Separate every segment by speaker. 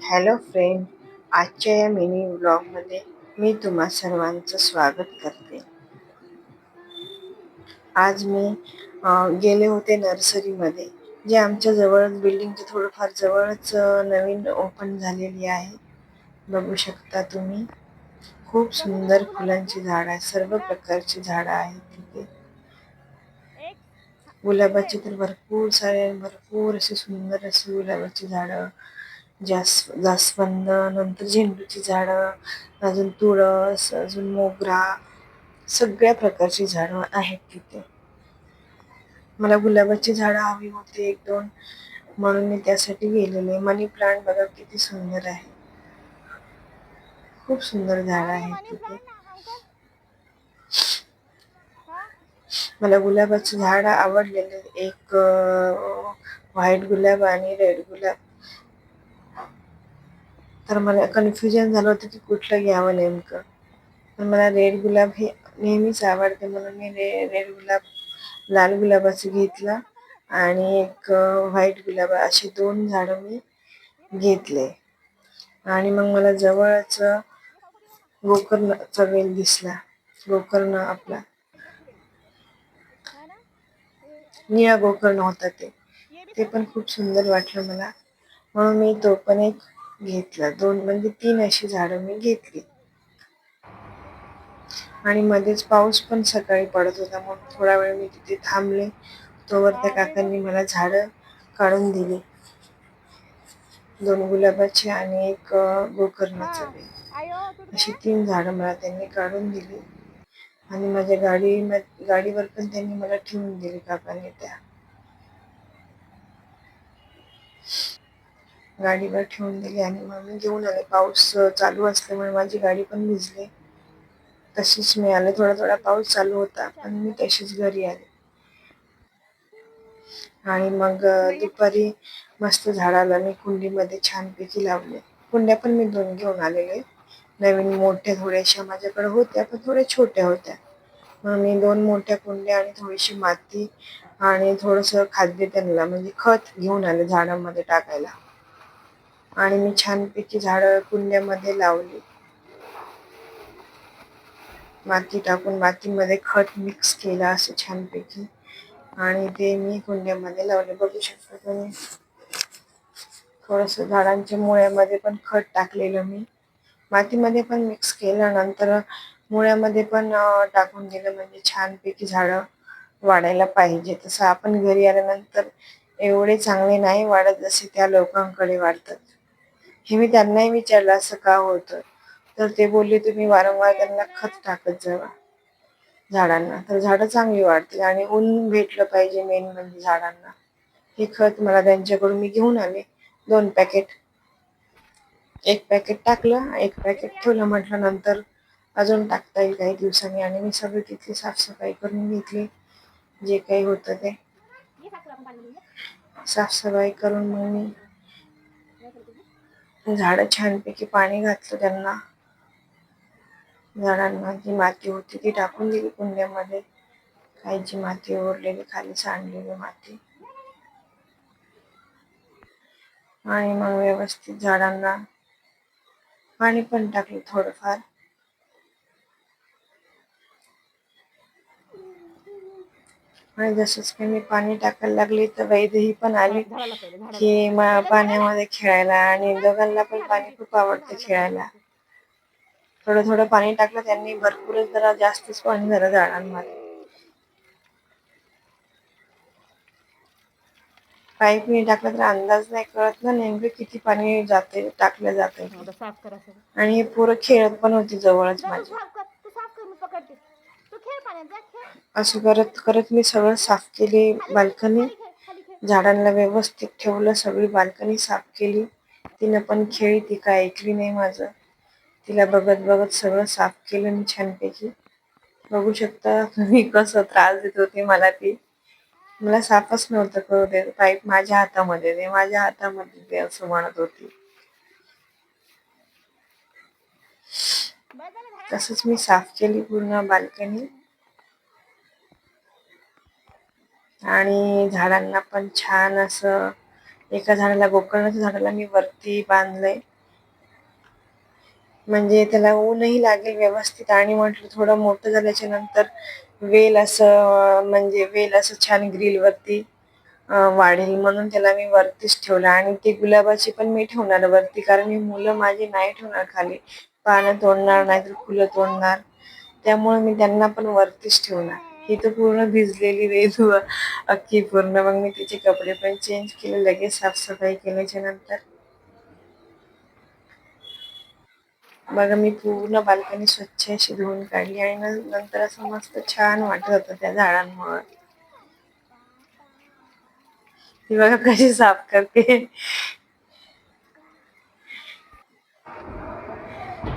Speaker 1: Hello friend आजच्या या mini ब्लॉगमध्ये मी तुम्हा सर्वांचं स्वागत करते. आज मी गेले होते नर्सरीमध्ये जे आमच्या जवळच बिल्डिंगच्या थोडंफार जवळच नवीन ओपन झालेली आहे. बघू शकता तुम्ही. खूप सुंदर फुलांची झाडं आहेत सर्व प्रकारची झाडं आहेत तिथे. गुलाबाची तर भरपूर सारे भरपूर असे सुंदर अशी गुलाबाची झाडं जास जास्वंद नंतर झेंडूची झाडं अजून तुळस अजून मोगरा सगळ्या प्रकारची झाडं आहेत तिथे. मला गुलाबाची झाडं हवी होती एक दोन. म्हणून मी त्यासाठी गेलेले. मनी प्लांट बघा किती सुंदर आहे. खूप सुंदर झाड आहे तिथे मला गुलाबाचं झाड आवडलेले. एक व्हाईट गुलाब आणि रेड गुलाब. तर मला कन्फ्युजन झालं होतं की कुठलं घ्यावं नेमकं. पण मला रेड गुलाब हे नेहमीच आवडते. म्हणून मी रे रेड गुलाब लाल गुलाबाचं घेतला आणि एक व्हाईट गुलाब असे दोन झाडं मी घेतले. आणि मग मला जवळच गोकर्णचा वेल दिसला. गोकर्ण आपला. निळा गोकर्ण होता ते. ते पण खूप सुंदर वाटलं मला. म्हणून मी तो पण एक घेतला. दोन म्हणजे तीन अशी झाडं मी घेतली. आणि मध्येच पाऊस पण सकाळी पडत होता मग थोडा वेळ मी तिथे थांबले. तोवर त्या काकांनी मला झाडं काढून दिली. दोन गुलाबाची आणि एक गोकर्णाचं अशी तीन झाडं मला त्यांनी काढून दिली. आणि माझ्या गाडी गाडीवर पण त्यांनी मला ठेवून दिली काकांनी त्या. गाडीवर ठेवून दिली आणि मग मी घेऊन आले. पाऊस चालू असल्यामुळे माझी गाडी पण भिजली. तशीच मी आले थोडा थोडा पाऊस चालू होता आणि मी तशीच घरी आले. आणि मग दुपारी मस्त झाडाला मी कुंडीमध्ये छानपैकी लावले. कुंड्या पण मी दोन घेऊन आलेले. नवीन मोठ्या थोड्याशा माझ्याकडे होत्या पण थोड्या छोट्या होत्या. मग मी दोन मोठ्या कुंड्या आणि थोडीशी माती आणि थोडंसं खाद्य त्यांना म्हणजे खत घेऊन आले झाडांमध्ये टाकायला. आणि मी छानपैकी झाडं कुंड्यामध्ये लावली. माती टाकून मातीमध्ये खत मिक्स केलं असं छानपैकी. आणि ते मी कुंड्यामध्ये लावले. बघू शकता तुम्ही. थोडस झाडांच्या मुळ्यामध्ये पण खत टाकलेलं मी. मातीमध्ये पण मिक्स केलं. नंतर मुळ्यामध्ये पण टाकून दिलं. म्हणजे छानपैकी झाडं वाढायला पाहिजे. तसं आपण घरी आल्यानंतर एवढे चांगले नाही वाढत जसे त्या लोकांकडे वाढतात. हे मी त्यांनाही विचारलं असं का होतं तर ते बोलले तुम्ही वारंवार त्यांना खत टाकत जावा झाडांना. तर झाडं चांगली वाढतील आणि ऊन भेटलं पाहिजे मेन म्हणजे झाडांना. हे खत मला त्यांच्याकडून मी घेऊन आले. दोन पॅकेट एक पॅकेट टाकलं एक पॅकेट ठेवलं म्हटलं नंतर अजून टाकता येईल काही दिवसांनी आणि मी सगळी तिथली साफसफाई करून घेतली. जे काही होतं ते. साफसफाई करून मग मी झाडं छानपैकी पाणी घातलं त्यांना. झाडांना जी माती होती ती टाकून दिली कुंड्यामध्ये. काही जी माती उरलेली खाली सांडलेली माती. आणि मग व्यवस्थित झाडांना पाणी पण टाकलं थोडंफार. आणि जसंच काही मी पाणी टाकायला लागले तर वैदही पण आली की पाण्यामध्ये खेळायला आणि दोघांना पण पाणी खूप आवडतं खेळायला. थोडं थोडं पाणी टाकलं त्यांनी भरपूरच जरा जास्तच पाणी झालं झाडांमध्ये. पाईपने टाकलं तर अंदाज नाही कळत ना नेमकं किती पाणी जाते टाकलं जाते आणि हे पोरं खेळत पण होती जवळच माझी. असं करत करत मी सगळं साफ केली बाल्कनी झाडांना व्यवस्थित ठेवलं सगळी बाल्कनी साफ केली. तिनं पण खेळी ती काय ऐकली नाही माझं. तिला बघत बघत सगळं साफ केलं मी छानपैकी. बघू शकता मी कसं त्रास देत होती मला ती. मला साफच नव्हतं करू दे पाईप माझ्या हातामध्ये दे माझ्या हातामध्ये दे असं म्हणत होती. तसंच मी साफ केली पूर्ण बाल्कनी. आणि झाडांना पण छान असं एका झाडाला गोकर्णाच्या झाडाला मी वरती बांधलंय. म्हणजे त्याला ऊनही लागेल व्यवस्थित आणि म्हटलं थोडं मोठं झाल्याच्यानंतर वेल असं म्हणजे वेल असं छान ग्रिल वरती वाढेल म्हणून त्याला मी वरतीच ठेवलं. आणि ते गुलाबाची पण मी ठेवणार वरती कारण ही मुलं माझी नाही ठेवणार खाली. पानं तोडणार नाहीतर फुलं तोडणार. त्यामुळे मी त्यांना पण वरतीच ठेवणार. ही तर पूर्ण भिजलेली वेदू अख्खी पूर्ण. मग मी तिचे कपडे पण चेंज केले लगेच साफसफाई केल्याच्यानंतर. बघा मी पूर्ण बाल्कनी स्वच्छ अशी धुवून काढली आणि नंतर असं मस्त छान वाटत होतं त्या झाडांमुळे. ती बघा कशी साफ करते.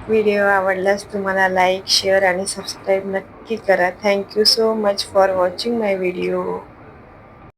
Speaker 1: व्हिडिओ आवडल्यास तुम्हाला लाईक शेअर आणि सबस्क्राईब नक्की करा. Thank you so much for watching my video